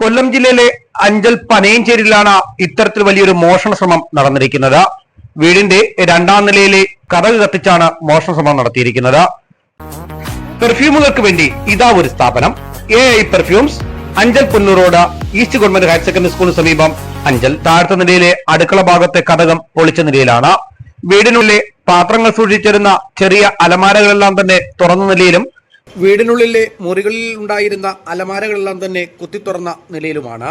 കൊല്ലം ജില്ലയിലെ അഞ്ചൽ പനയഞ്ചേരിയിലാണ് ഇത്തരത്തിൽ വലിയൊരു മോഷണ ശ്രമം നടന്നിരിക്കുന്നത്. വീടിന്റെ രണ്ടാം നിലയിലെ കഥക് കത്തിച്ചാണ് മോഷണ ശ്രമം നടത്തിയിരിക്കുന്നത്. പെർഫ്യൂമുകൾക്ക് വേണ്ടി ഇതാ ഒരു സ്ഥാപനം. A I perfumes Anchal Punnoor road east government higher secondary സ്കൂളിന് സമീപം അഞ്ചൽ. താഴ്ത്ത നിലയിലെ അടുക്കള ഭാഗത്തെ കഥകം പൊളിച്ച നിലയിലാണ്. വീടിനുള്ളിലെ പാത്രങ്ങൾ സൂക്ഷിച്ചിരുന്ന ചെറിയ അലമാരകളെല്ലാം തന്നെ തുറന്ന നിലയിലും വീടിനുള്ളിലെ മുറികളിൽ ഉണ്ടായിരുന്ന അലമാരകളെല്ലാം തന്നെ കുത്തിത്തുറന്ന നിലയിലുമാണ്.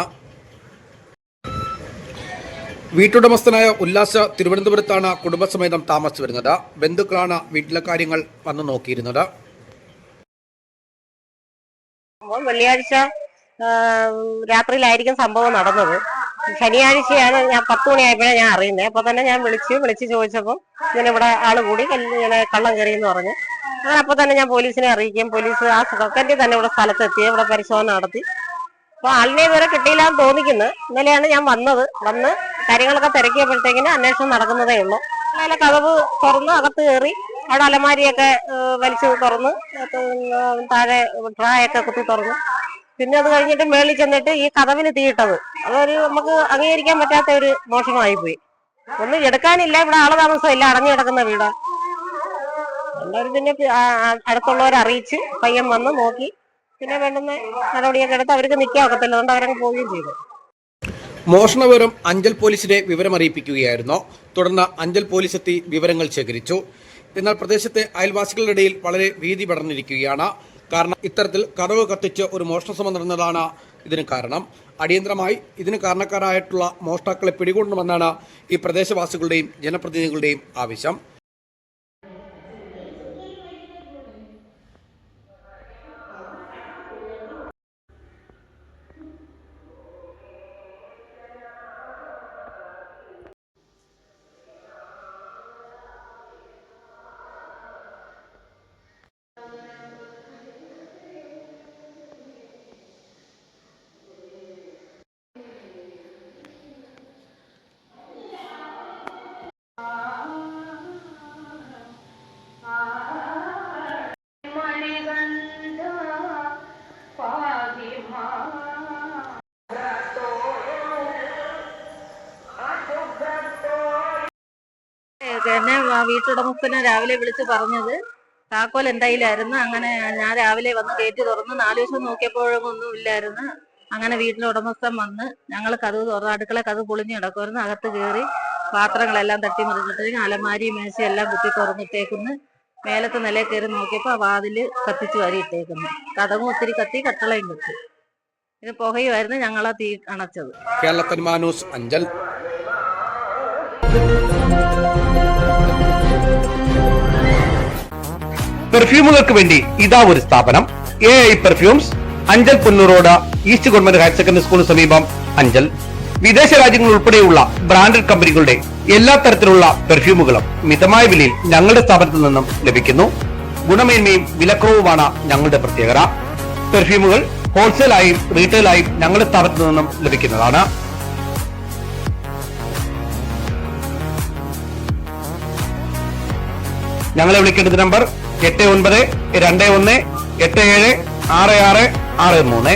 വീട്ടുടമസ്ഥനായ ഉല്ലാസ തിരുവനന്തപുരത്താണ് കുടുംബസമേതം താമസിച്ചു വരുന്നത്. ബന്ധുക്കളാണ് വീട്ടിലെ കാര്യങ്ങൾ വന്നു നോക്കിയിരുന്നത്. വെള്ളിയാഴ്ച രാത്രിയിലായിരിക്കും സംഭവം നടന്നത്. ശനിയാഴ്ചയാണ് ഞാൻ പത്ത് മണിയായപ്പോഴാണ് ഞാൻ അറിയുന്നത് അപ്പൊ തന്നെ ഞാൻ വിളിച്ച് വിളിച്ച് ചോദിച്ചപ്പോൾ ഇങ്ങനെ ഇവിടെ ആൾ കൂടി ഇങ്ങനെ കള്ളം കയറി എന്ന് പറഞ്ഞ് അങ്ങനെ അപ്പൊ തന്നെ ഞാൻ പോലീസിനെ അറിയിക്കും പോലീസ് ആ സെക്രട്ടറി തന്നെ ഇവിടെ സ്ഥലത്തെത്തി ഇവിടെ പരിശോധന നടത്തി. അപ്പൊ ആളിനെ ഇതുവരെ കിട്ടിയില്ല എന്ന് തോന്നിക്കുന്നു. ഇന്നലെയാണ് ഞാൻ വന്നത്. വന്ന് കാര്യങ്ങളൊക്കെ തിരക്കിയപ്പോഴത്തേക്കിന് അന്വേഷണം നടക്കുന്നതേ ഉള്ളൂ. അതിലെ കതവ് തുറന്ന് അകത്ത് കയറി. അവിടെ അലമാരിയൊക്കെ വലിച്ചു തുറന്ന്. താഴെ ഡ്രായൊക്കെ കുത്തി തുറന്ന്. പിന്നെ അത് കഴിഞ്ഞിട്ട് മേളിൽ ചെന്നിട്ട് ഈ കഥവിന് തീയിട്ടത്. അതൊരു നമുക്ക് അംഗീകരിക്കാൻ പറ്റാത്ത ഒരു മോഷണമായി പോയി ഒന്നും എടുക്കാനില്ല. ഇവിടെ ആൾ ഇല്ല. അടഞ്ഞു കിടക്കുന്ന വീടാ. എല്ലാവരും പിന്നെ അടുത്തുള്ളവരെ അറിയിച്ച് പയ്യൻ വന്ന് നോക്കി. പിന്നെ വേണ്ടുന്ന നടപടിയൊക്കെ എടുത്ത് അവർക്ക് നിൽക്കാൻ ഒക്കത്തില്ല. അതുകൊണ്ട് അവരങ്ങ് പോവുകയും ചെയ്തു. മോഷണവിവരം അഞ്ചൽ പോലീസിനെ വിവരമറിയിപ്പിക്കുകയായിരുന്നു. തുടർന്ന് അഞ്ചൽ പോലീസ് എത്തി വിവരങ്ങൾ ശേഖരിച്ചു. എന്നാൽ പ്രദേശത്തെ അയൽവാസികളുടെ ഇടയിൽ വളരെ ഭീതി പടർന്നിരിക്കുകയാണ്. കാരണം ഇത്തരത്തിൽ കടവ് കത്തിച്ച് ഒരു മോഷണ ശ്രമം നടന്നതാണ് ഇതിന് കാരണം. അടിയന്തരമായി ഇതിന് കാരണക്കാരായിട്ടുള്ള മോഷ്ടാക്കളെ പിടികൂടണമെന്നാണ് ഈ പ്രദേശവാസികളുടെയും ജനപ്രതിനിധികളുടെയും ആവശ്യം. എന്നെ വീട്ടുടമസ്ഥനെ രാവിലെ വിളിച്ച് പറഞ്ഞത് താക്കോൽ എന്തായാലായിരുന്നു അങ്ങനെ ഞാൻ രാവിലെ വന്ന് ഗേറ്റ് തുറന്ന് നാല് ദിവസം നോക്കിയപ്പോഴും ഒന്നും ഇല്ലായിരുന്നു. അങ്ങനെ വീട്ടിലെ ഉടമസ്ഥൻ വന്ന് ഞങ്ങൾ കഥ തുറന്ന് അടുക്കള കഥ പൊളിഞ്ഞ് കിടക്കുമായിരുന്നു അകത്ത് കയറി പാത്രങ്ങളെല്ലാം തട്ടി മറിഞ്ഞിട്ടേക്കും അലമാരി മേശ എല്ലാം കുത്തി തുറന്നിട്ടേക്കുന്നു. മേലത്തെ നിലയിൽ കയറി നോക്കിയപ്പോൾ ആ വാതിൽ കത്തിച്ച് വാരി ഇട്ടേക്കുന്നു കഥവും ഒത്തിരി കത്തി കട്ടളയും കത്തി. ഇത് പുകയുമായിരുന്നു ഞങ്ങളാ തീ അണച്ചത്. കേരളത്തിൽ ന്യൂസ് അഞ്ചൽ. പെർഫ്യൂമുകൾക്ക് വേണ്ടി ഇതാ ഒരു സ്ഥാപനം. A I perfumes Anchal Punnoor road east government higher secondary സ്കൂളിന് സമീപം അഞ്ചൽ. വിദേശ രാജ്യങ്ങൾ ഉൾപ്പെടെയുള്ള ബ്രാൻഡഡ് കമ്പനികളുടെ എല്ലാ തരത്തിലുള്ള പെർഫ്യൂമുകളും മിതമായ വിലയിൽ ഞങ്ങളുടെ സ്ഥാപനത്തിൽ നിന്നും ലഭിക്കുന്നു. ഗുണമേന്മയും വിലക്കുറവുമാണ് ഞങ്ങളുടെ പ്രത്യേകത. പെർഫ്യൂമുകൾ ഹോൾസെയിലായും റീറ്റെയിലായും ഞങ്ങളുടെ സ്ഥാപനത്തിൽ നിന്നും ലഭിക്കുന്നതാണ്. ഞങ്ങളെ വിളിക്കേണ്ടത് നമ്പർ എട്ട് ഒൻപത് രണ്ട് ഒന്ന് എട്ട് ഏഴ് ആറ് ആറ് ആറ് മൂന്ന്.